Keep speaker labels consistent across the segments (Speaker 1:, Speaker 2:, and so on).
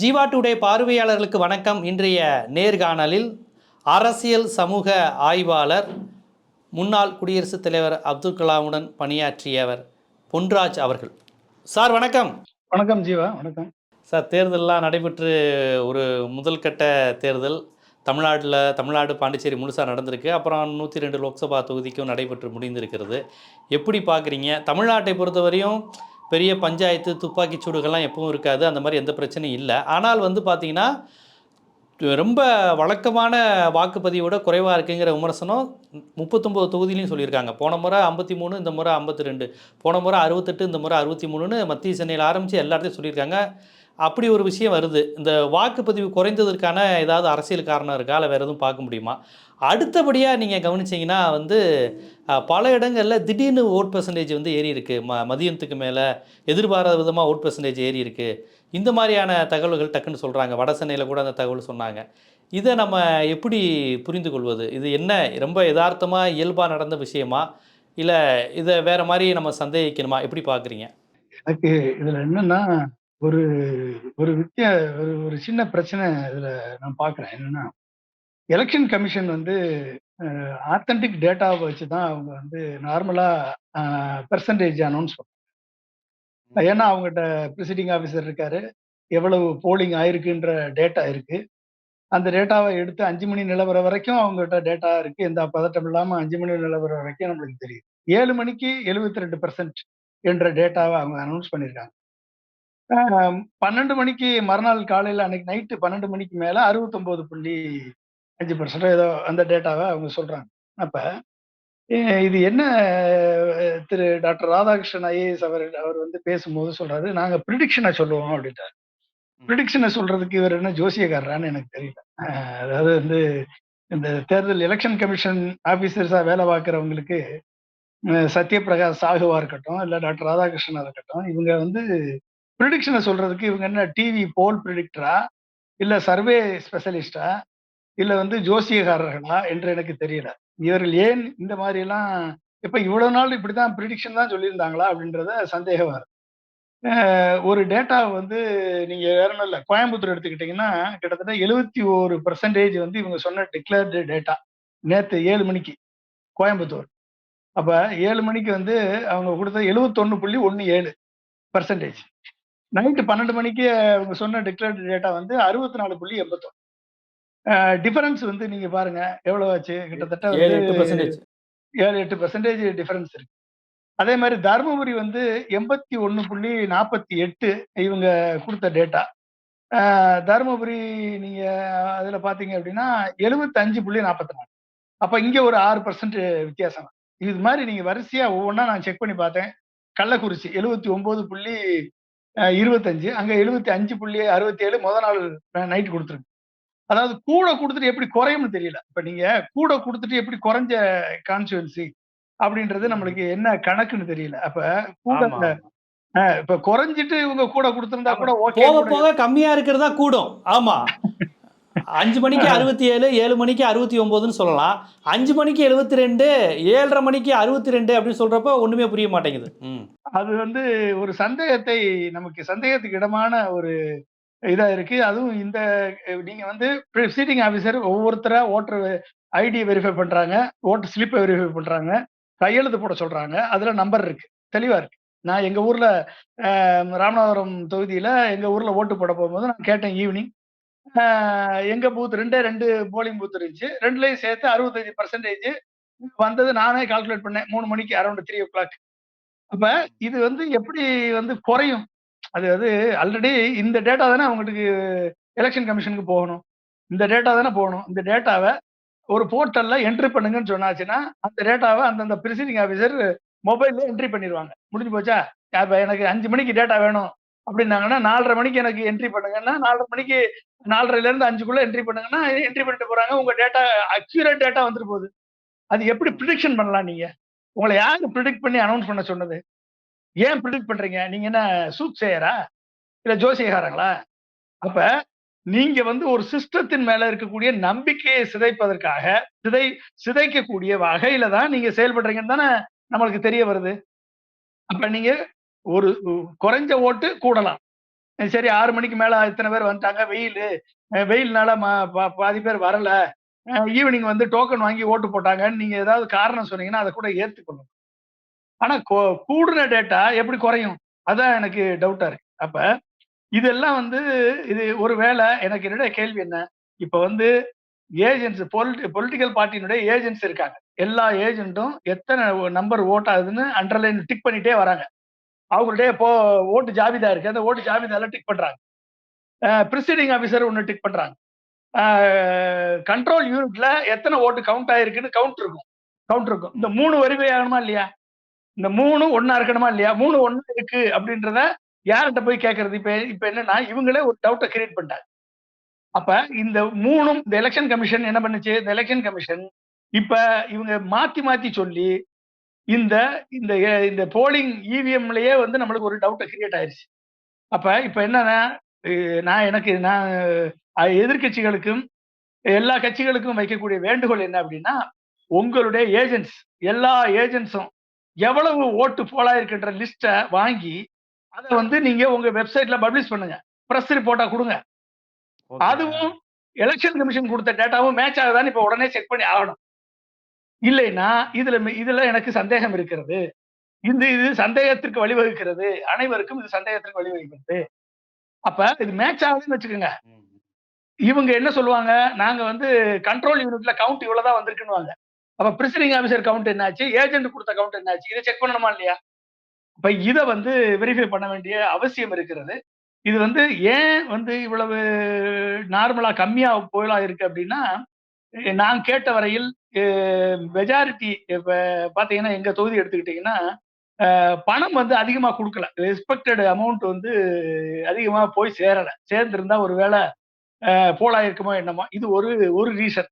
Speaker 1: Jeeva today பார்வையாளர்களுக்கு வணக்கம். இன்றைய நேர்காணலில் அரசியல் சமூக ஆய்வாளர் முன்னாள் குடியரசுத் தலைவர் அப்துல் கலாமுடன் பணியாற்றியவர் பொன்ராஜ் அவர்கள். சார் வணக்கம்.
Speaker 2: வணக்கம் ஜீவா வணக்கம்.
Speaker 1: சார் தேர்தலெலாம் நடைபெற்று ஒரு முதல் கட்ட தேர்தல். தமிழ்நாட்டில் தமிழ்நாடு பாண்டிச்சேரி முழுசாக நடந்திருக்கு. அப்புறம் நூற்றி ரெண்டு லோக்சபா தொகுதிக்கும் நடைபெற்று முடிந்திருக்கிறது. எப்படி பார்க்குறீங்க தமிழ்நாட்டை பொறுத்தவரையும் பெரிய பஞ்சாயத்து துப்பாக்கி சூடுகள்லாம் எப்பவும் இருக்காது. அந்த மாதிரி எந்த பிரச்சனையும் இல்லை. ஆனால் வந்து பார்த்தீங்கன்னா ரொம்ப வழக்கமான வாக்குப்பதிவோட குறைவாக இருக்குங்கிற விமர்சனம் முப்பத்தொம்போது தொகுதியிலையும் சொல்லியிருக்காங்க. போன முறை ஐம்பத்தி மூணு இந்த முறை ஐம்பத்தி ரெண்டு. போன முறை அறுபத்தெட்டு இந்த முறை அறுபத்தி மூணுன்னு மத்திய சென்னையில் ஆரம்பித்து எல்லாத்தையும் சொல்லியிருக்காங்க. அப்படி ஒரு விஷயம் வருது. இந்த வாக்குப்பதிவு குறைந்ததற்கான ஏதாவது அரசியல் காரணம் இருக்கா? இல்லை வேறு எதுவும் பார்க்க முடியுமா? அடுத்தபடியாக நீங்கள் கவனிச்சிங்கன்னா வந்து பல இடங்களில் திடீர்னு ஓட் பர்சன்டேஜ் வந்து ஏறி இருக்கு. ம மதியத்துக்கு மேலே எதிர்பாராத விதமாக ஓட் பர்சன்டேஜ் ஏறி இருக்குது இந்த மாதிரியான தகவல்கள் டக்குன்னு சொல்கிறாங்க வட சென்னையில் கூட அந்த தகவல் சொன்னாங்க. இதை நம்ம எப்படி புரிந்து கொள்வது? இது என்ன? ரொம்ப யதார்த்தமாக இயல்பாக நடந்த விஷயமா? இல்லை இதை வேறு மாதிரி நம்ம சந்தேகிக்கணுமா? எப்படி பார்க்குறீங்க?
Speaker 2: எனக்கு இதில் என்னென்னா ஒரு ஒரு வித்திய ஒரு ஒரு சின்ன பிரச்சனை இதுல நான் பார்க்குறேன் என்னன்னா எலெக்ஷன் கமிஷன் வந்து ஆத்தன்டிக் டேட்டாவை வச்சு தான் அவங்க வந்து நார்மலா பெர்சன்டேஜ் அனௌன்ஸ் பண்ணுறாங்க ஏன்னா அவங்ககிட்ட ப்ரிசைடிங் ஆஃபீஸர் இருக்காரு. எவ்வளவு போலிங் ஆயிருக்குன்ற டேட்டா இருக்கு. அந்த டேட்டாவை எடுத்து அஞ்சு மணி நிலவர வரைக்கும் அவங்ககிட்ட டேட்டா இருக்கு. எந்த பதட்டம் இல்லாமல் அஞ்சு மணி நிலவர வரைக்கும் நம்மளுக்கு தெரியும் ஏழு மணிக்கு எழுபத்தி ரெண்டு பர்சன்ட் என்ற டேட்டாவை அவங்க அனௌன்ஸ் பண்ணியிருக்காங்க பன்னெண்டு மணிக்கு மறுநாள் காலையில் அன்னைக்கு நைட்டு பன்னெண்டு மணிக்கு மேலே அறுபத்தொம்போது புள்ளி அஞ்சு பர்சன்ட் ஏதோ அந்த டேட்டாவை அவங்க சொல்கிறாங்க அப்போ இது என்ன திரு டாக்டர் ராதாகிருஷ்ணன் ஐஏஎஸ் அவர் அவர் வந்து பேசும்போது சொல்றாரு நாங்கள் ப்ரிடிக்ஷனை சொல்லுவோம் அப்படின்ட்டார். ப்ரிடிக்ஷனை சொல்றதுக்கு இவர் என்ன ஜோசியக்காரரான்னு எனக்கு தெரியல. அதாவது வந்து இந்த தேர்தல் எலெக்ஷன் கமிஷன் ஆஃபீஸர்ஸாக வேலை பார்க்குறவங்களுக்கு சத்யபிரகாஷ் சாகுவா இருக்கட்டும் இல்லை டாக்டர் ராதாகிருஷ்ணனா இருக்கட்டும் இவங்க வந்து ப்ரிடிக்ஷனை சொல்றதுக்கு இவங்க என்ன டிவி போல் ப்ரிடிக்டரா இல்லை சர்வே ஸ்பெஷலிஸ்டா இல்லை வந்து ஜோசியக்காரர்களா? என்று எனக்கு தெரியல. இவர்கள் ஏன் இந்த மாதிரி எல்லாம் இப்ப இவ்வளவு நாள் இப்படிதான் ப்ரிடிக்ஷன் தான் சொல்லியிருந்தாங்களா? அப்படின்றத சந்தேகம் வருது. ஒரு டேட்டா வந்து நீங்க வேற ஒன்றும் இல்லை கோயம்புத்தூர் எடுத்துக்கிட்டீங்கன்னா கிட்டத்தட்ட எழுபத்தி ஒரு பர்சன்டேஜ் வந்து இவங்க சொன்ன டிக்ளேர்டு டேட்டா நேற்று ஏழு மணிக்கு கோயம்புத்தூர். அப்ப ஏழு மணிக்கு வந்து அவங்க கொடுத்த எழுபத்தொன்னு புள்ளி ஒன்று ஏழு பர்சன்டேஜ் நைட்டு பன்னெண்டு மணிக்கு அவங்க சொன்ன டிக்ளேர்டு டேட்டா வந்து அறுபத்தி நாலு புள்ளி எண்பத்தொன்று டிஃபரன்ஸ் வந்து நீங்க பாருங்க எவ்வளவு ஆச்சு? கிட்டத்தட்ட
Speaker 1: ஏழு எட்டு பர்சன்டேஜ்
Speaker 2: ஏழு எட்டு பர்சன்டேஜ் டிஃபரன்ஸ் இருக்கு. அதே மாதிரி தருமபுரி வந்து எண்பத்தி ஒன்று புள்ளி நாற்பத்தி எட்டு இவங்க கொடுத்த டேட்டா தருமபுரி நீங்க அதுல பாத்தீங்க அப்படின்னா எழுபத்தஞ்சு புள்ளி நாற்பத்தி நாலு அப்ப இங்க ஒரு ஆறு பர்சன்ட் வித்தியாசம். இது மாதிரி நீங்க வரிசையா ஒவ்வொன்றா நான் செக் பண்ணி பார்த்தேன். கள்ளக்குறிச்சி எழுபத்தி ஒன்பது புள்ளி இருபத்தஞ்சு. அங்க எழுபத்தி அஞ்சு புள்ளி அறுபத்தி ஏழு முத நாள் நைட் கொடுத்துருக்கு அதாவது கூட கொடுத்துட்டு எப்படி குறையும்னு தெரியல. இப்ப நீங்க கூட கொடுத்துட்டு எப்படி குறைஞ்ச கான்ஸ்டுவன்சி அப்படின்றது நம்மளுக்கு என்ன கணக்குன்னு தெரியல. அப்ப கூட இப்ப குறைஞ்சிட்டு இவங்க கூட கொடுத்திருந்தா கூட ஓகே
Speaker 1: போக போக கம்மியா இருக்கிறதா கூடும். ஆமா. அஞ்சு மணிக்கு அறுபத்தி ஏழு ஏழு மணிக்கு அறுபத்தி ஒம்போதுன்னு சொல்லலாம். அஞ்சு மணிக்கு எழுபத்தி ரெண்டு ஏழரை மணிக்கு அறுபத்தி ரெண்டு அப்படின்னு சொல்றப்ப ஒண்ணுமே புரிய மாட்டேங்குது.
Speaker 2: அது வந்து ஒரு சந்தேகத்தை நமக்கு சந்தேகத்துக்கு இடமான ஒரு இதா இருக்கு. அதுவும் இந்த நீங்க வந்து ப்ரிசைடிங் ஆஃபீஸர் ஒவ்வொருத்தரா ஓட்டர் ஐடி வெரிஃபை பண்றாங்க ஓட்டர் ஸ்லிப்பை வெரிஃபை பண்றாங்க கையெழுத்து போட சொல்றாங்க அதுல நம்பர் இருக்கு. தெளிவா இருக்கு. நான் எங்க ஊர்ல ராமநாதபுரம் தொகுதியில எங்க ஊர்ல ஓட்டு போட போகும்போது நான் கேட்டேன் ஈவினிங் எங்க பூத் ரெண்டே ரெண்டு போலிங் பூத் இருந்துச்சு. ரெண்டுலையும் சேர்த்து அறுபத்தஞ்சு பர்சன்டேஜ் வந்தது நானே கால்குலேட் பண்ணேன். மூணு மணிக்கு அரௌண்ட் த்ரீ ஓ கிளாக் அப்ப இது வந்து எப்படி வந்து குறையும்? அது அது ஆல்ரெடி இந்த டேட்டா தானே அவங்களுக்கு எலெக்ஷன் கமிஷனுக்கு போகணும். இந்த டேட்டா தானே போகணும். இந்த டேட்டாவை ஒரு போர்ட்டல்ல என்ட்ரி பண்ணுங்கன்னு சொன்னாச்சுன்னா அந்த டேட்டாவை அந்தந்த ப்ரிசைடிங் ஆஃபீஸர் மொபைல்ல என்ட்ரி பண்ணிடுவாங்க. முடிஞ்சு போச்சா? இப்போ எனக்கு அஞ்சு மணிக்கு டேட்டா வேணும் அப்படின்னாங்கன்னா நாலரை மணிக்கு எனக்கு என்ட்ரி பண்ணுங்கன்னா நாலரை மணிக்கு நாலரைல இருந்து அஞ்சுக்குள்ள என்ட்ரி பண்ணுங்கன்னா என்ட்ரி பண்ணிட்டு போறாங்க. உங்க டேட்டா அக்யூரேட் டேட்டா வந்துட்டு போகுது. அது எப்படி ப்ரிடிக்ஷன் பண்ணலாம் நீங்க? உங்களை யாரு ப்ரிடிக்ட் பண்ணி அனௌன்ஸ் பண்ண சொன்னது? ஏன் ப்ரிடிக்ட் பண்றீங்க? நீங்க என்ன சூப் செய்யறா இல்ல ஜோசியகாரங்களா அப்ப நீங்க வந்து ஒரு சிஸ்டத்தின் மேல இருக்கக்கூடிய நம்பிக்கையை சிதைப்பதற்காக சிதை சிதைக்கக்கூடிய வகையில தான் நீங்க செயல்படுறீங்கன்னு தானே நம்மளுக்கு தெரிய வருது. அப்ப நீங்க ஒரு குறைஞ்ச ஓட்டு கூடலாம். சரி ஆறு மணிக்கு மேல இத்தனை பேர் வந்துட்டாங்க. வெயில். வெயில்னால ம- பா- பாதி பேர் வரல. ஈவினிங் வந்து டோக்கன் வாங்கி ஓட்டு போட்டாங்கன்னு நீங்க ஏதாவது காரணம் சொன்னீங்கன்னா அதை கூட ஏத்துக்கணும் ஆனா கொ- கூடுன டேட்டா எப்படி குறையும்? அதான் எனக்கு டவுட்டா இருக்கு. அப்ப இதெல்லாம் வந்து இது ஒரு வேளை எனக்கு என்னுடைய கேள்வி என்ன? இப்ப வந்து ஏஜென்ட்ஸ் பொலிட்டிக்கல் பார்ட்டியினுடைய ஏஜென்ட்ஸ் இருக்காங்க. எல்லா ஏஜென்ட்டும் எத்தனை நம்பர் ஓட் ஆகுதுன்னு அண்டர்லைன் டிக் பண்ணிட்டே வராங்க. அவங்கள்ட்ட இப்போ ஓட்டு ஜாபிதா இருக்கு. அந்த ஓட்டு ஜாபிதால டிக் பண்றாங்க. ப்ரிசைடிங் ஆஃபீஸர் ஒன்று டிக் பண்றாங்க. கண்ட்ரோல் யூனிட்ல எத்தனை ஓட்டு கவுண்ட் ஆயிருக்குன்னு கவுண்ட் இருக்கும். கவுண்ட் இருக்கும். இந்த மூணு வருகை ஆகணுமா இல்லையா? இந்த மூணு ஒன்னா இருக்கணுமா இல்லையா? மூணு ஒன்னா இருக்கு அப்படின்றத யார்கிட்ட போய் கேட்கறது இப்ப இப்ப என்னன்னா இவங்களே ஒரு டவுட்டை கிரியேட் பண்ணிட்டாங்க. அப்ப இந்த மூணும் இந்த எலெக்ஷன் கமிஷன் என்ன பண்ணுச்சு? இந்த எலெக்ஷன் கமிஷன் இப்ப இவங்க மாத்தி மாத்தி சொல்லி இந்த இந்த இந்த போலிங் இவிஎம்லயே வந்து நம்மளுக்கு ஒரு டவுட்டை கிரியேட் ஆயிருச்சு. அப்ப இப்ப என்னன்னா நான் எனக்கு நான் அஹ் எதிர்க்கட்சிகளுக்கும் எல்லா கட்சிகளுக்கும் வைக்கக்கூடிய வேண்டுகோள் என்ன அப்படின்னா உங்களுடைய ஏஜென்ட்ஸ் எல்லா ஏஜென்ட்ஸும் எவ்வளவு ஓட்டு போலா இருக்கின்ற லிஸ்ட்டை வாங்கி அதை வந்து நீங்க உங்க வெப்சைட்ல பப்ளிஷ் பண்ணுங்க. பிரஸ் ரிப்போர்ட்டா கொடுங்க. அதுவும் எலெக்ஷன் கமிஷன் கொடுத்த டேட்டாவும் மேட்ச் ஆகுதான்னு இப்ப உடனே செக் பண்ணி ஆகணும். இல்லைன்னா இதுல இதுல எனக்கு சந்தேகம் இருக்கிறது. இந்த இது சந்தேகத்திற்கு வழிவகுக்கிறது. அனைவருக்கும் இது சந்தேகத்திற்கு வழிவகுக்கிறது. அப்ப இது மேட்ச் ஆகுதுன்னு வச்சுக்கோங்க. இவங்க என்ன சொல்லுவாங்க? நாங்க வந்து கண்ட்ரோல் யூனிட்ல கவுண்ட் இவ்வளவுதான் வந்திருக்குன்னு அப்ப பிரிசனிங் ஆஃபீஸர் கவுண்ட் என்னாச்சு? ஏஜென்ட் கொடுத்த கவுண்ட் என்னாச்சு? இதை செக் பண்ணணுமா இல்லையா? அப்ப இதை வந்து வெரிஃபை பண்ண வேண்டிய அவசியம் இருக்கிறது. இது வந்து ஏன் வந்து இவ்வளவு நார்மலா கம்மியா போயலா இருக்கு அப்படின்னா நான் கேட்ட வரையில் மெஜாரிட்டி இப்ப பாத்தீங்கன்னா எங்க தொகுதி எடுத்துக்கிட்டீங்கன்னா பணம் வந்து அதிகமா கொடுக்கல. எக்ஸ்பெக்டட் அமௌண்ட் வந்து அதிகமா போய் சேரல. சேர்ந்திருந்தா ஒருவேளை அஹ் போலாயிருக்குமோ என்னமோ. இது ஒரு ஒரு ரீசன்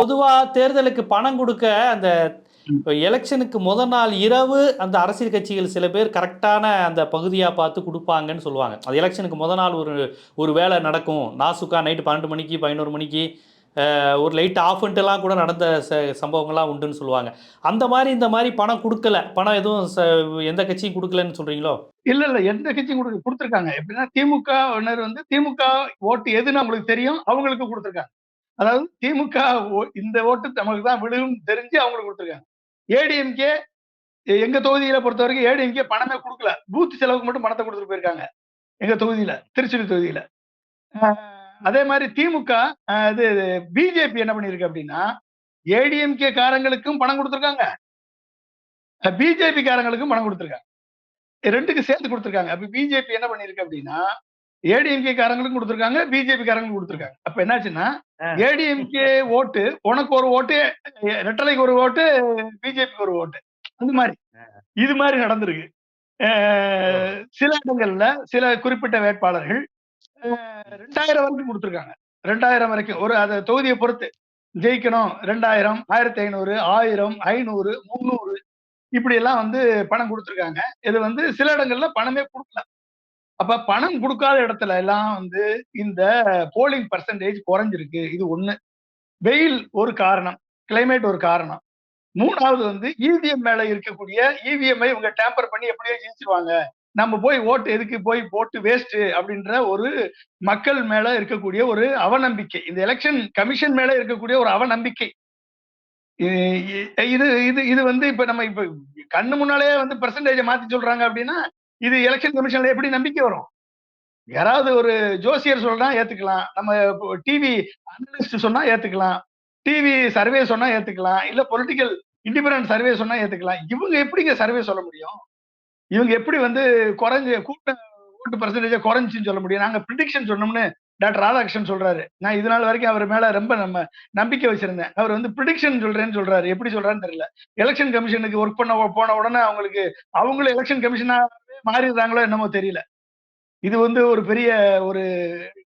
Speaker 1: பொதுவா தேர்தலுக்கு பணம் கொடுக்க அந்த. எலெக்ஷனுக்கு முத நாள் இரவு அந்த அரசியல் கட்சிகள் சில பேர் கரெக்டான அந்த பகுதியா பார்த்து கொடுப்பாங்கன்னு சொல்லுவாங்க. அது எலெக்ஷனுக்கு முத நாள் ஒரு ஒரு வேலை நடக்கும். நாசுக்கா நைட்டு பன்னெண்டு மணிக்கு பதினோரு மணிக்கு ஒரு லைட் ஆஃப்ன்ட்டுலாம் கூட நடந்த ச சம்பவங்கள்லாம் உண்டுன்னு சொல்லுவாங்க. அந்த மாதிரி இந்த மாதிரி பணம் கொடுக்கல. பணம் எதுவும் எந்த கட்சியும் கொடுக்கலன்னு சொல்றீங்களோ?
Speaker 2: இல்ல இல்ல. எந்த கட்சியும் கொடுக்க கொடுத்துருக்காங்க. எப்படின்னா திமுக வந்து திமுக ஓட்டு எதுன்னு அவங்களுக்கு தெரியும். அவங்களுக்கு கொடுத்துருக்காங்க. அதாவது திமுக ஓ- இந்த ஓட்டு நமக்கு தான் விழுகும் தெரிஞ்சு அவங்களுக்கு கொடுத்துருக்காங்க. ஏடிஎம்கே எங்க தொகுதியில பொறுத்த வரைக்கும் ஏடிஎம்கே பணமே கொடுக்கல. பூத் செலவுக்கு மட்டும் பணத்தை கொடுத்துட்டு போயிருக்காங்க. எங்க தொகுதியில திருச்சி தொகுதியில. அதே மாதிரி திமுக இது பிஜேபி என்ன பண்ணிருக்கு அப்படின்னா ஏடிஎம்கே காரங்களுக்கும் பணம் கொடுத்துருக்காங்க. பிஜேபி காரங்களுக்கும் பணம் கொடுத்துருக்காங்க. ரெண்டுக்கு சேர்த்து கொடுத்துருக்காங்க. அப்ப பிஜேபி என்ன பண்ணிருக்கு அப்படின்னா ஏடிஎம்கே காரங்களுக்கும் கொடுத்துருக்காங்க பிஜேபி காரங்களுக்கும் கொடுத்துருக்காங்க. அப்ப என்னாச்சுன்னா ஏடிஎம்கே ஓட்டு உனக்கு ஒரு ஓட்டு ரெட்டலைக்கு ஒரு ஓட்டு பிஜேபிக்கு ஒரு ஓட்டு. அந்த மாதிரி. இது மாதிரி நடந்திருக்கு. சில இடங்கள்ல சில குறிப்பிட்ட வேட்பாளர்கள் ரெண்டாயிரம் வரைக்கும் கொடுத்துருக்காங்க. ரெண்டாயிரம் வரைக்கும். ஒரு அதை தொகுதியை பொறுத்து. ஜெயிக்கணும். ரெண்டாயிரம் ஆயிரத்தி ஐநூறு ஆயிரம் ஐநூறு முந்நூறு. இப்படி எல்லாம் வந்து பணம் கொடுத்துருக்காங்க. இது வந்து சில இடங்கள்ல பணமே கொடுக்கல. அப்ப பணம் கொடுக்காத இடத்துல எல்லாம் வந்து இந்த போலிங் பர்சன்டேஜ் குறைஞ்சிருக்கு. இது ஒண்ணு. வெயில் ஒரு காரணம். கிளைமேட் ஒரு காரணம். மூணாவது வந்து இவிஎம் மேல இருக்கக்கூடிய இவிஎம்ஐ இவங்க டேம்பர் பண்ணி எப்படியோ ஜெயிச்சிருவாங்க. நம்ம போய் ஓட்டு எதுக்கு? போய் போட்டு வேஸ்ட் அப்படின்ற ஒரு மக்கள் மேல இருக்கக்கூடிய ஒரு அவநம்பிக்கை. இந்த எலெக்ஷன் கமிஷன் மேல இருக்கக்கூடிய ஒரு அவநம்பிக்கை. இது இது இது வந்து இப்ப நம்ம இப்ப கண்ணு முன்னாலே வந்து பெர்சன்டேஜை மாத்தி சொல்றாங்க அப்படின்னா இது எலெக்ஷன் கமிஷன்ல எப்படி நம்பிக்கை வரும்? யாராவது ஒரு ஜோசியர் சொல்றா ஏத்துக்கலாம். நம்ம டிவி அனலிஸ்ட் சொன்னா ஏத்துக்கலாம். டிவி சர்வே சொன்னா ஏத்துக்கலாம். இல்ல பொலிட்டிக்கல் இண்டிபெண்டன்ட் சர்வே சொன்னா ஏத்துக்கலாம். இவங்க எப்படிங்க சர்வே சொல்ல முடியும்? இவங்க எப்படி வந்து குறைஞ்சு கூட்ட ஓட்டு பர்சன்டேஜ் குறைஞ்சுன்னு சொல்ல முடியும். நாங்க ப்ரிடிக்ஷன் சொன்னோம்னு டாக்டர் ராதாகிருஷ்ணன் சொல்றாரு. நான் இது நாள் வரைக்கும் அவர் மேல ரொம்ப நம்ம நம்பிக்கை வச்சிருந்தேன். அவர் வந்து ப்ரிடிக்ஷன் சொல்றேன்னு சொல்றாரு. எப்படி சொல்றான்னு தெரியல. எலெக்ஷன் கமிஷனுக்கு ஒர்க் பண்ண போன உடனே அவங்களுக்கு அவங்களும் எலெக்ஷன் கமிஷனாவே மாறிடுறாங்களோ என்னமோ தெரியல. இது வந்து ஒரு பெரிய ஒரு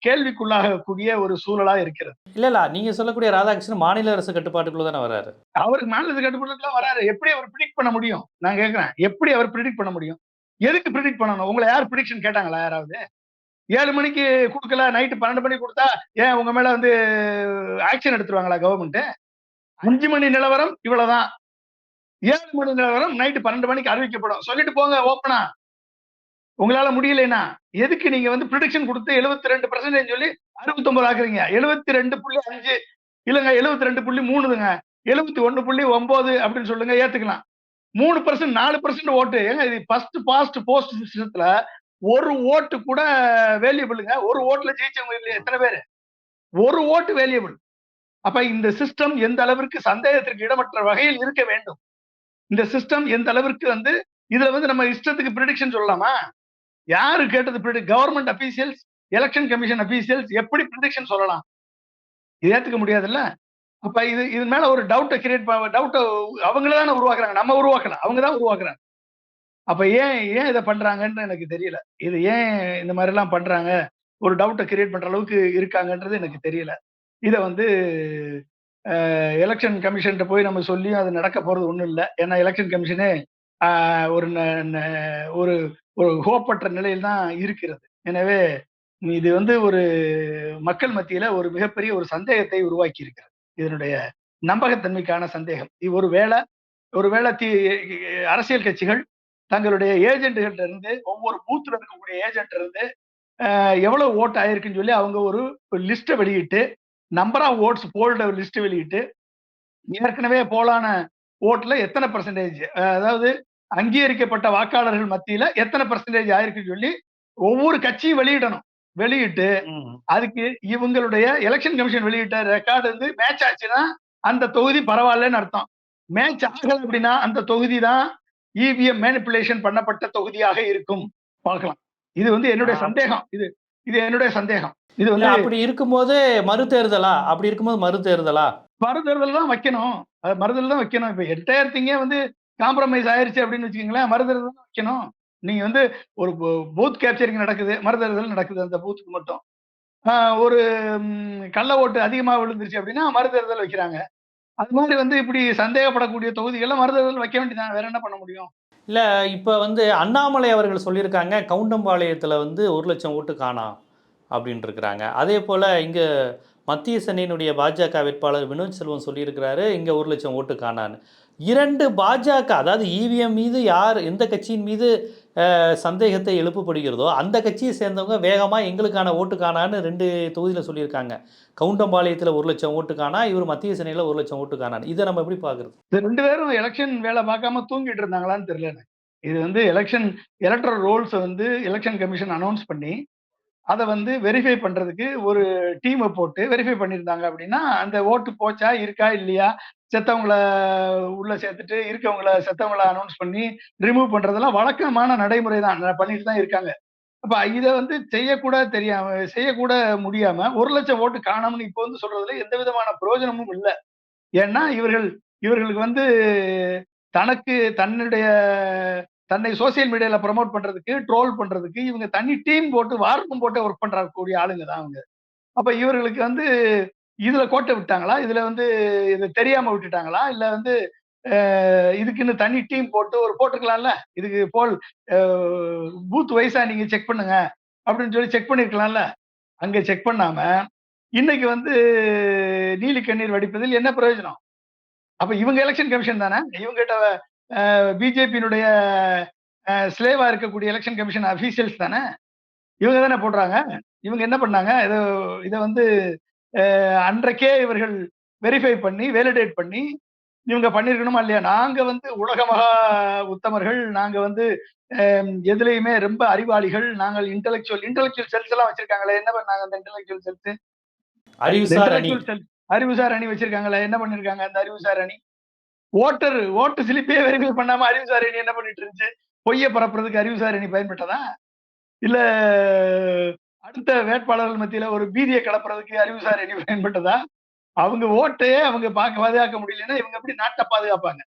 Speaker 2: கேள்விக்குள்ளாகக்கூடிய ஒரு சூழலா இருக்கிறது.
Speaker 1: இல்ல இல்ல நீங்க சொல்லக்கூடிய ராதாகிருஷ்ணன் மாநில அரசு கட்டுப்பாட்டுக்குள்ள தானே வராரு.
Speaker 2: அவருக்கு மாநிலத்து கட்டுப்பாட்டுலாம் வராரு. எப்படி அவர் ப்ரிடிக்ட் பண்ண முடியும்? நான் கேக்குறேன். எப்படி அவர் ப்ரிடிக்ட் பண்ண முடியும்? எதுக்கு ப்ரிடிக்ட் பண்ணணும்? உங்களை யார் ப்ரிடிக்ஷன் கேட்டாங்களா யாராவது? ஏழு மணிக்கு கொடுக்கல நைட்டு பன்னெண்டு மணிக்கு கொடுத்தா ஏன் உங்க மேல வந்து ஆக்ஷன் எடுத்துருவாங்களா கவர்மெண்ட் அஞ்சு மணி நிலவரம் இவ்வளவுதான். ஏழு மணி நிலவரம் நைட்டு பன்னெண்டு மணிக்கு அறிவிக்கப்படும். சொல்லிட்டு போங்க ஓப்பனா உங்களால முடியலைன்னா எதுக்கு நீங்க வந்து ப்ரிடிக்ஷன் கொடுத்து எழுபத்தி ரெண்டு பர்சன்டேஜ் சொல்லி அறுபத்தொன்பது ஆக்குறீங்க? எழுபத்தி ரெண்டு புள்ளி அஞ்சு இல்லைங்க எழுபத்தி ரெண்டு புள்ளி மூணுதுங்க. எழுபத்தி ஒன்று புள்ளி ஒன்பது அப்படின்னு சொல்லுங்க ஏத்துக்கலாம். மூணு பர்சன்ட் நாலு பர்சன்ட் ஓட்டு. ஏங்க இது ஃபர்ஸ்ட் பாஸ்ட் போஸ்ட் சிஸ்டத்துல ஒரு ஓட்டு கூட வேல்யூபிளுங்க ஒரு ஓட்டுல ஜெயிச்சவங்க இல்லையா எத்தனை பேர்? ஒரு ஓட்டு வேல்யூபிள் அப்ப இந்த சிஸ்டம் எந்த அளவிற்கு சந்தேகத்திற்கு இடமற்ற வகையில் இருக்க வேண்டும்? இந்த சிஸ்டம் எந்த அளவிற்கு வந்து இதுல வந்து நம்ம இஷ்டத்துக்கு ப்ரிடிக்ஷன் சொல்லலாமா? யாரு கேட்டது government officials election commission officials எப்படி ப்ரிடிக்ஷன் சொல்லலாம்? இது ஏத்துக்க முடியாதுல்ல? அப்ப இது இது மேல ஒரு டவுட்டை கிரியேட் டவுட்டை அவங்கள தானே உருவாக்குறாங்க. நம்ம உருவாக்கல. அவங்க தான் உருவாக்குறாங்க. அப்ப ஏன் ஏன் இதை பண்றாங்கன்னு எனக்கு தெரியல. இது ஏன் இந்த மாதிரி எல்லாம் பண்றாங்க? ஒரு டவுட்டை கிரியேட் பண்ற அளவுக்கு இருக்காங்கன்றது எனக்கு தெரியல. இதை வந்து எலெக்ஷன் கமிஷன்கிட்ட போய் நம்ம சொல்லியும் அது நடக்க போறது ஒன்றும் இல்லை. ஏன்னா எலெக்ஷன் கமிஷனே ஒரு ந- ஒரு ஒரு ஹோப்பற்ற நிலையில் தான் இருக்கிறது. எனவே இது வந்து ஒரு மக்கள் மத்தியில ஒரு மிகப்பெரிய ஒரு சந்தேகத்தை உருவாக்கி இருக்கிறது இதனுடைய நம்பகத்தன்மைக்கான சந்தேகம். இது ஒரு வேளை ஒருவேளை தி அரசியல் கட்சிகள் தங்களுடைய ஏஜென்ட்டுகள்ட்ட இருந்து ஒவ்வொரு பூத்துல இருக்கக்கூடிய ஏஜென்ட் இருந்து எவ்வளவு ஓட்டு ஆயிருக்குன்னு சொல்லி அவங்க ஒரு லிஸ்ட்டை வெளியிட்டு number of votes polled list வெளியிட்டு ஏற்கனவே போலான ஓட்டுல எத்தனை பர்சன்டேஜ் அதாவது அங்கீகரிக்கப்பட்ட வாக்காளர்கள் மத்தியில எத்தனை பர்சன்டேஜ் ஆயிருக்குன்னு சொல்லி ஒவ்வொரு கட்சியும் வெளியிடணும். வெளியிட்டு. அதுக்கு இவங்களுடைய எலெக்ஷன் கமிஷன் வெளியிட்ட ரெக்கார்டு வந்து மேட்ச் ஆச்சுன்னா அந்த தொகுதி பரவாயில்லன்னு அர்த்தம். மேட்ச் ஆகல அப்படின்னா அந்த தொகுதி தான் இவிஎம் மேனிப்புலேஷன் பண்ணப்பட்ட தொகுதியாக இருக்கும். பார்க்கலாம். இது வந்து என்னுடைய. சந்தேகம். இது இது என்னுடைய சந்தேகம். இது வந்து
Speaker 1: அப்படி இருக்கும்போது மறு தேர்தலா அப்படி இருக்கும்போது மறு தேர்தலா
Speaker 2: மறுதேர்தல் தான் வைக்கணும். மறுதல் தான் வைக்கணும். இப்ப என்டையர் திங்கே வந்து காம்ப்ரமைஸ் ஆயிருச்சு அப்படின்னு வச்சுக்கோங்களேன் மறுதேர்தல் தான் வைக்கணும். நீங்க வந்து ஒரு பூத் கேப்சரிங் நடக்குது மறுதேர்தல் நடக்குது அந்த பூத்துக்கு மட்டும். ஒரு கள்ள ஓட்டு அதிகமாக விழுந்துருச்சு அப்படின்னா மறுதேர்தல் வைக்கிறாங்க. அது மாதிரி வந்து இப்படி சந்தேகப்படக்கூடிய தொகுதிகள்ல மறுதேர்தல் வைக்க வேண்டியதான் வேற என்ன பண்ண முடியும்?
Speaker 1: இல்லை இப்போ வந்து அண்ணாமலை அவர்கள் சொல்லியிருக்காங்க கவுண்டம்பாளையத்தில் வந்து ஒரு லட்சம் ஓட்டு காணாம் அப்படின்ட்டு இருக்கிறாங்க அதே போல் இங்கே மத்திய சென்னையினுடைய பாஜக வேட்பாளர் வினோத் செல்வம் சொல்லியிருக்கிறாரு இங்கே ஒரு லட்சம் ஓட்டு காணான்னு. இரண்டு பாஜக அதாவது இவிஎம் மீது யார் எந்த கட்சியின் மீது சந்தேகத்தை எழுப்பப்படுகிறதோ அந்த கட்சியை சேர்ந்தவங்க வேகமாக எங்களுக்கான ஓட்டு காணான்னு ரெண்டு தொகுதியில் சொல்லியிருக்காங்க. கவுண்டம்பாளையத்தில் ஒரு லட்சம் ஓட்டு காணா இவர் மத்திய சென்னையில் ஒரு லட்சம் ஓட்டு காணான்னு. இதை நம்ம எப்படி பார்க்குறது
Speaker 2: இது ரெண்டு பேரும் எலெக்ஷன் வேலை பார்க்காம தூங்கிட்டு இருந்தாங்களான்னு தெரியல இது வந்து எலெக்ஷன் எலக்ட்ரல் ரோல்ஸை வந்து எலெக்ஷன் கமிஷன் அனௌன்ஸ் பண்ணி அதை வந்து வெரிஃபை பண்றதுக்கு ஒரு டீமை போட்டு வெரிஃபை பண்ணியிருந்தாங்க அப்படின்னா அந்த ஓட்டு போச்சா இருக்கா இல்லையா? செத்தவங்கள உள்ள சேர்த்துட்டு இருக்கவங்கள செத்தவங்கள அனௌன்ஸ் பண்ணி ரிமூவ் பண்றதெல்லாம் வழக்கமான நடைமுறை தான் பண்ணிட்டு தான் இருக்காங்க. அப்ப இதை வந்து செய்யக்கூட தெரியாம செய்யக்கூட முடியாம ஒரு லட்சம் ஓட்டு காணாமன்னு இப்போ வந்து சொல்றதுல எந்த விதமான பிரயோஜனமும் இல்லை. ஏன்னா இவர்கள் இவர்களுக்கு வந்து தனக்கு தன்னுடைய தன்னை சோசியல் மீடியால ப்ரமோட் பண்றதுக்கு ட்ரோல் பண்றதுக்கு இவங்க தனி டீம் போட்டு வார்ப்பும் போட்டு ஒர்க் பண்றக்கூடிய ஆளுங்க தான் அவங்க. அப்ப இவர்களுக்கு வந்து இதுல கோட்டை விட்டாங்களா? இதுல வந்து இது தெரியாம விட்டுட்டாங்களா? இல்ல வந்து இதுக்குன்னு தனி டீம் போட்டு ஒரு போட்டுக்கலாம்ல இதுக்கு போல் பூத் வயசா நீங்க செக் பண்ணுங்க. அப்படின்னு சொல்லி செக் பண்ணிருக்கலாம்ல? அங்க செக் பண்ணாம இன்னைக்கு வந்து நீலி கண்ணீர் வடிப்பதில் என்ன பிரயோஜனம்? அப்ப இவங்க எலெக்ஷன் கமிஷன் தானே? இவங்ககிட்ட பிஜேபியினுடைய ஸ்லேவா இருக்கக்கூடிய எலெக்ஷன் கமிஷன் அபிஷியல்ஸ் தானே? இவங்க தானே போடுறாங்க? இவங்க என்ன பண்ணாங்க? இதை இதை வந்து அன்றைக்கே இவர்கள் வெரிஃபை பண்ணி வேலிடேட் பண்ணி இவங்க பண்ணிருக்கணுமா இல்லையா? நாங்க வந்து உலக மகா உத்தமர்கள் நாங்க வந்து எதுலயுமே ரொம்ப அறிவாளிகள் நாங்கள் இன்டெலெக்சுவல் இன்டெலெக்சுவல் செல்ஸ் எல்லாம் வச்சிருக்காங்களே என்ன பண்ணாங்க அந்த இன்டெலெக்சுவல் செல்ஸ்
Speaker 1: அறிவுசார் அணி.
Speaker 2: அறிவுசார் அணி வச்சிருக்காங்களே என்ன பண்ணிருக்காங்க அந்த அறிவுசார் அணி? ஓட்டர் ஓட்டு சிலிப்பே வெரிஃபை பண்ணாம அறிவுசார் அணி என்ன பண்ணிட்டு இருந்துச்சு? பொய்ய பரப்புறதுக்கு அறிவுசார் அணி பயன்பட்டதா? இல்ல அடுத்த வேட்பாளர்கள் மத்தியில ஒரு பீதியை கலப்புறதுக்கு அறிவுசார் அணி பயன்பட்டதா? அவங்க ஓட்டையே அவங்க பார்க்க பாதுகாக்க முடியலன்னா இவங்க எப்படி நாட்டை பாதுகாப்பாங்க?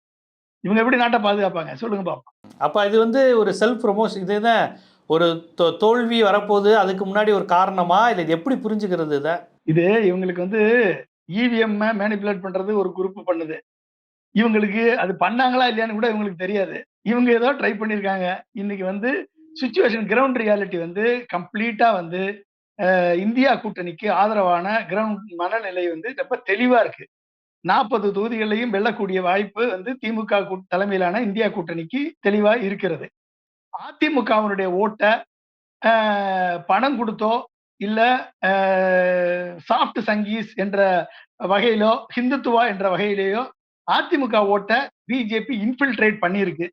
Speaker 2: இவங்க எப்படி நாட்டை பாதுகாப்பாங்க? சொல்லுங்க பாப்போம்.
Speaker 1: அப்போ இது வந்து ஒரு செல்ஃப் ப்ரொமோஷன் இதுதான் ஒரு தோல்வி வரப்போகுது அதுக்கு முன்னாடி ஒரு காரணமா? இல்லை இது எப்படி புரிஞ்சுக்கிறது இதை?
Speaker 2: இது இவங்களுக்கு வந்து இவிஎம் மேனிப்புலேட் பண்றது ஒரு குரூப் பண்ணுது. இவங்களுக்கு அது பண்ணாங்களா இல்லையான்னு கூட இவங்களுக்கு தெரியாது. இவங்க ஏதோ ட்ரை பண்ணியிருக்காங்க. இன்னைக்கு வந்து சுச்சுவேஷன் கிரவுண்ட் ரியாலிட்டி வந்து கம்ப்ளீட்டா வந்து இந்தியா கூட்டணிக்கு ஆதரவான கிரவுண்ட் மனநிலை வந்து ரொம்ப தெளிவா இருக்கு. நாற்பது தொகுதிகளையும் வெல்லக்கூடிய வாய்ப்பு வந்து திமுக தலைமையிலான இந்தியா கூட்டணிக்கு தெளிவா இருக்கிறது. அதிமுகவினுடைய ஓட்டை பணம் கொடுத்தோ இல்ல சாஃப்ட் சங்கீஸ் என்ற வகையிலோ ஹிந்துத்துவா என்ற வகையிலேயோ அதிமுக ஓட்ட பிஜேபி இன்ஃபில்ட்ரேட் பண்ணியிருக்கு.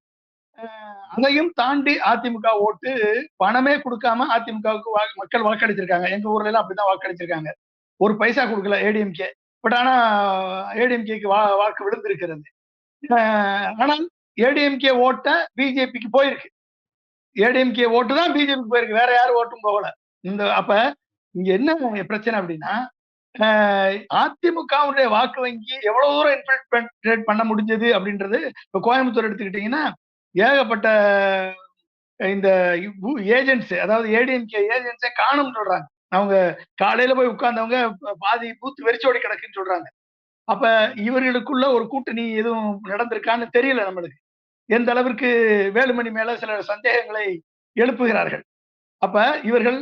Speaker 2: அதையும் தாண்டி அதிமுக ஓட்டு பணமே கொடுக்காம அதிமுகவுக்கு வா- மக்கள் வாக்களிச்சிருக்காங்க. எங்க ஊர்ல எல்லாம் அப்படிதான் வாக்களிச்சிருக்காங்க. ஒரு பைசா கொடுக்கல ஏடிஎம்கே பட் ஆனா ஏடிஎம்கேக்கு வா வாக்கு விழுந்திருக்கிறது. ஆனால் ஏடிஎம்கே ஓட்ட பிஜேபிக்கு போயிருக்கு. ஏடிஎம்கே ஓட்டு தான் பிஜேபிக்கு போயிருக்கு. வேற யாரும் ஓட்டும் போகல. இந்த அப்ப இங்க என்ன பிரச்சனை அப்படின்னா அதிமுகவுடைய வாக்கு வங்கி எவ்வளவு தூரம் இன்ஃபில்ட்ரேட் பண்ண முடிஞ்சது அப்படின்றது இப்போ கோயம்புத்தூர் எடுத்துக்கிட்டீங்கன்னா ஏகப்பட்ட இந்த ஏஜென்ட்ஸ் அதாவது ஏடிஎம்கே ஏஜென்ட்ஸே காணும் சொல்றாங்க. அவங்க காலையில போய் உட்கார்ந்தவங்க பாதி பூத்து வெறிச்சோடி கிடக்குன்னு சொல்றாங்க. அப்ப இவர்களுக்குள்ள ஒரு கூட்டணி எதுவும் நடந்திருக்கான்னு தெரியல நம்மளுக்கு. எந்த அளவிற்கு வேலுமணி மேல சில சந்தேகங்களை எழுப்புகிறார்கள். அப்ப இவர்கள்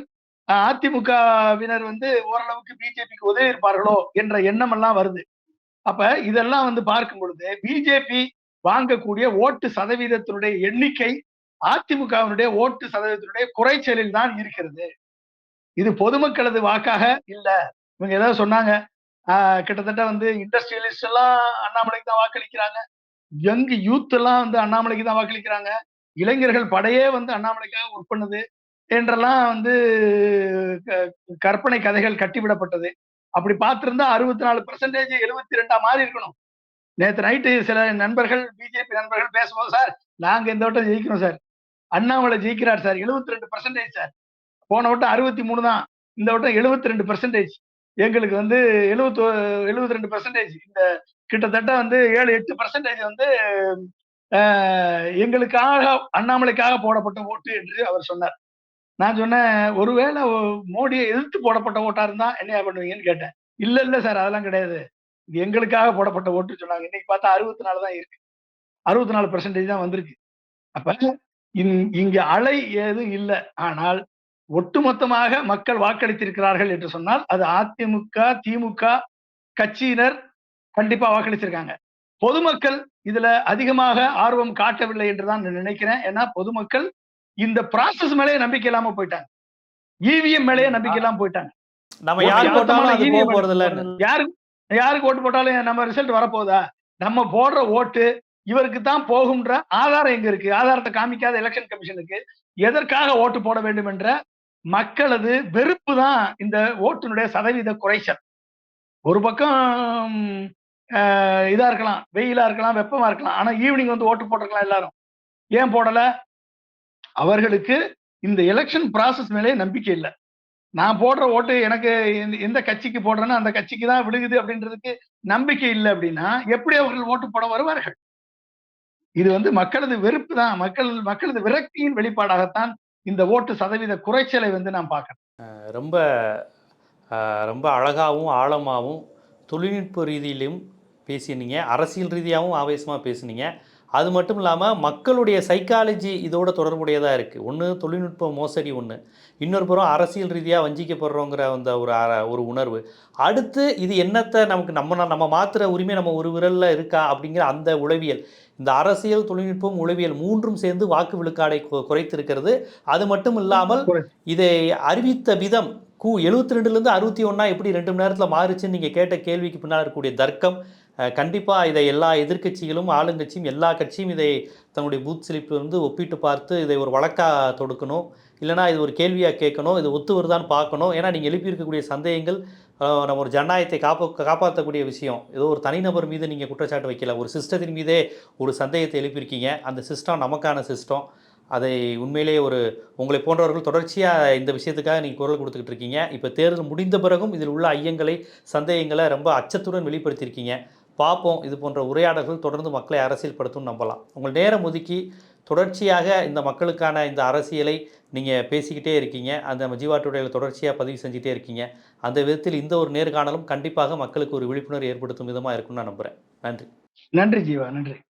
Speaker 2: அதிமுகவினர் வந்து ஓரளவுக்கு பிஜேபிக்கு உதவி இருப்பார்களோ என்ற எண்ணம் எல்லாம் வருது. அப்ப இதெல்லாம் வந்து பார்க்கும் பொழுது பிஜேபி வாங்கக்கூடிய ஓட்டு சதவீதத்தினுடைய எண்ணிக்கை அதிமுகவினுடைய ஓட்டு சதவீதத்தினுடைய குறைச்சலில் தான் இருக்கிறது. இது பொதுமக்களது வாக்காக இல்ல. இவங்க ஏதாவது சொன்னாங்க. ஆஹ் கிட்டத்தட்ட வந்து இண்டஸ்ட்ரியலிஸ்ட் எல்லாம் அண்ணாமலைக்கு தான் வாக்களிக்கிறாங்க. யங் யூத் எல்லாம் வந்து அண்ணாமலைக்கு தான் வாக்களிக்கிறாங்க. இளைஞர்கள் படையே வந்து அண்ணாமலைக்காக ஒர்க் பண்ணுது. என்றெல்லாம் வந்து க- கற்பனை கதைகள் கட்டிவிடப்பட்டது. அப்படி பார்த்திருந்தா அறுபத்தி நாலு பெர்சன்டேஜ் எழுபத்தி ரெண்டா மாறி இருக்கணும். நேற்று நைட்டு சில நண்பர்கள் பிஜேபி நண்பர்கள் பேசும்போது சார் நாங்க இந்த வட்டம் ஜெயிக்கிறோம் சார். அண்ணாமலை ஜெயிக்கிறார் சார். எழுபத்தி ரெண்டு பர்சன்டேஜ் சார். போன வட்டம் அறுபத்தி மூணு தான். இந்த வட்டம் எழுபத்தி ரெண்டு பர்சன்டேஜ் எங்களுக்கு வந்து எழுபத்து எழுபத்தி ரெண்டு பர்சன்டேஜ் இந்த கிட்டத்தட்ட வந்து ஏழு எட்டு பர்சன்டேஜ் வந்து எங்களுக்காக அண்ணாமலைக்காக போடப்பட்ட ஓட்டு என்று அவர் சொன்னார். நான் சொன்னேன் ஒருவேளை மோடியை எதிர்த்து போடப்பட்ட ஓட்டா இருந்தா என்ன பண்ணுவீங்கன்னு கேட்டேன். இல்ல இல்ல சார் அதெல்லாம் கிடையாது. இது எங்களுக்காக போடப்பட்ட ஓட்டு சொன்னாங்க. இன்னைக்கு பார்த்தா அறுபத்தி நாலு தான் இருக்கு. அறுபத்தி நாலு பெர்சன்டேஜ் தான் வந்திருக்கு. அப்ப இங்க அலை ஏதும் இல்லை. ஆனால் ஒட்டுமொத்தமாக மக்கள் வாக்களித்திருக்கிறார்கள் என்று சொன்னால் அது அதிமுக திமுக கட்சியினர் கண்டிப்பா வாக்களிச்சிருக்காங்க பொதுமக்கள் இதுல அதிகமாக ஆர்வம் காட்டவில்லை என்றுதான் நான் நினைக்கிறேன். ஏன்னா பொதுமக்கள் இந்த ப்ராசஸ் மேலேயே நம்பிக்கை இல்லாம போயிட்டாங்க. இவிஎம் மேலேயே நம்பிக்கை இல்லாம போயிட்டாங்க.
Speaker 1: நம்ம யார் போட்டாலும்
Speaker 2: EVM
Speaker 1: போறது இல்ல
Speaker 2: யாருக்கு யாருக்கு ஓட்டு போட்டாலும் நம்ம ரிசல்ட் வரப்போகுதா? நம்ம போடுற ஓட்டு இவருக்கு தான் போகும்ன்ற ஆதாரம் எங்க இருக்கு? ஆதாரத்தை காமிக்காத எலெக்ஷன் கமிஷனுக்கு எதற்காக ஓட்டு போட வேண்டும் என்ற மக்களது வெறுப்பு தான் இந்த ஓட்டினுடைய சதவீத குறைச்சல். ஒரு பக்கம் இதா இருக்கலாம் வெயிலா இருக்கலாம் வெப்பமா இருக்கலாம். ஆனா ஈவினிங் வந்து ஓட்டு போட்டிருக்கலாம் எல்லாரும். ஏன் போடல? அவர்களுக்கு இந்த எலெக்ஷன் ப்ராசஸ் மேலே நம்பிக்கை இல்லை. நான் போடுற ஓட்டு எனக்கு எந்த- எந்த கட்சிக்கு போடுறேன்னா அந்த கட்சிக்கு தான் விழுகுது அப்படின்றதுக்கு நம்பிக்கை இல்லை அப்படின்னா எப்படி அவர்கள் ஓட்டு போட வருவார்கள்? இது வந்து மக்களது வெறுப்பு தான். மக்கள் மக்களது விரக்தியின் வெளிப்பாடாகத்தான் இந்த ஓட்டு சதவீத குறைச்சலை வந்து நான் பார்க்கறேன்
Speaker 1: ரொம்ப ரொம்ப அழகாகவும் ஆழமாகவும் தொழில்நுட்ப ரீதியிலும் பேசினீங்க. அரசியல் ரீதியாகவும் ஆவேசமாக பேசுனீங்க. அது மட்டும் இல்லாமல் மக்களுடைய சைக்காலஜி இதோட தொடர்புடையதாக இருக்குது ஒன்று தொழில்நுட்ப மோசடி ஒன்று இன்னொரு புறம் அரசியல் ரீதியாக வஞ்சிக்கப்படுறோங்கிற அந்த ஒரு ஒரு உணர்வு. அடுத்து இது என்னத்தை நமக்கு நம்ம நம்ம மாற்றுற உரிமை நம்ம ஒரு விரலில் இருக்கா அப்படிங்கிற அந்த உளவியல். இந்த அரசியல் தொழில்நுட்பம் உளவியல் மூன்றும் சேர்ந்து வாக்கு விழுக்காடை குறைத்திருக்கிறது. அது மட்டும் இல்லாமல் இதை அறிவித்த விதம் கூ எழுபத்தி ரெண்டுலேருந்து அறுபத்தி ஒன்றா எப்படி ரெண்டு மணி நேரத்தில் மாறுச்சுன்னு நீங்கள் கேட்ட கேள்விக்கு பின்னால் இருக்கக்கூடிய தர்க்கம் கண்டிப்பாக இதை எல்லா எதிர்க்கட்சிகளும் ஆளுங்கட்சியும் எல்லா கட்சியும் இதை தன்னுடைய பூத் ஸ்லிப் வந்து ஒப்பிட்டு பார்த்து இதை ஒரு வழக்காக தொடுக்கணும். இல்லைனா இது ஒரு கேள்வியாக கேட்கணும். இது ஒத்து வருதான்னு பார்க்கணும். ஏன்னா நீங்கள் எழுப்பியிருக்கக்கூடிய சந்தேகங்கள் நம்ம ஒரு ஜனநாயகத்தை காப்பா காப்பாற்றக்கூடிய விஷயம். ஏதோ ஒரு தனிநபர் மீது நீங்கள் குற்றச்சாட்டு வைக்கல. ஒரு சிஸ்டத்தின் மீதே ஒரு சந்தேகத்தை எழுப்பியிருக்கீங்க. அந்த சிஸ்டம் நமக்கான சிஸ்டம். அதை உண்மையிலேயே ஒரு உங்களை போன்றவர்கள் தொடர்ச்சியாக இந்த விஷயத்துக்காக நீங்கள் குரல் கொடுத்துக்கிட்டு இருக்கீங்க. இப்போ தேர்தல் முடிந்த பிறகும் இதில் உள்ள ஐயங்களை சந்தேகங்களை ரொம்ப அச்சத்துடன் வெளிப்படுத்தியிருக்கீங்க. பார்ப்போம். இது போன்ற உரையாடல்கள் தொடர்ந்து மக்களை அரசியல்படுத்தும் நம்பலாம். உங்கள் நேரம் ஒதுக்கி தொடர்ச்சியாக இந்த மக்களுக்கான இந்த அரசியலை நீங்கள் பேசிக்கிட்டே இருக்கீங்க. அந்த ஜீவா தொடர்ச்சியாக பதிவு செஞ்சுட்டே இருக்கீங்க. அந்த விதத்தில் இந்த ஒரு நேர்காணலும் கண்டிப்பாக மக்களுக்கு ஒரு விழிப்புணர்வு ஏற்படுத்தும் விதமாக இருக்கும்னு நான் நம்புகிறேன் நன்றி.
Speaker 2: நன்றி ஜீவா நன்றி.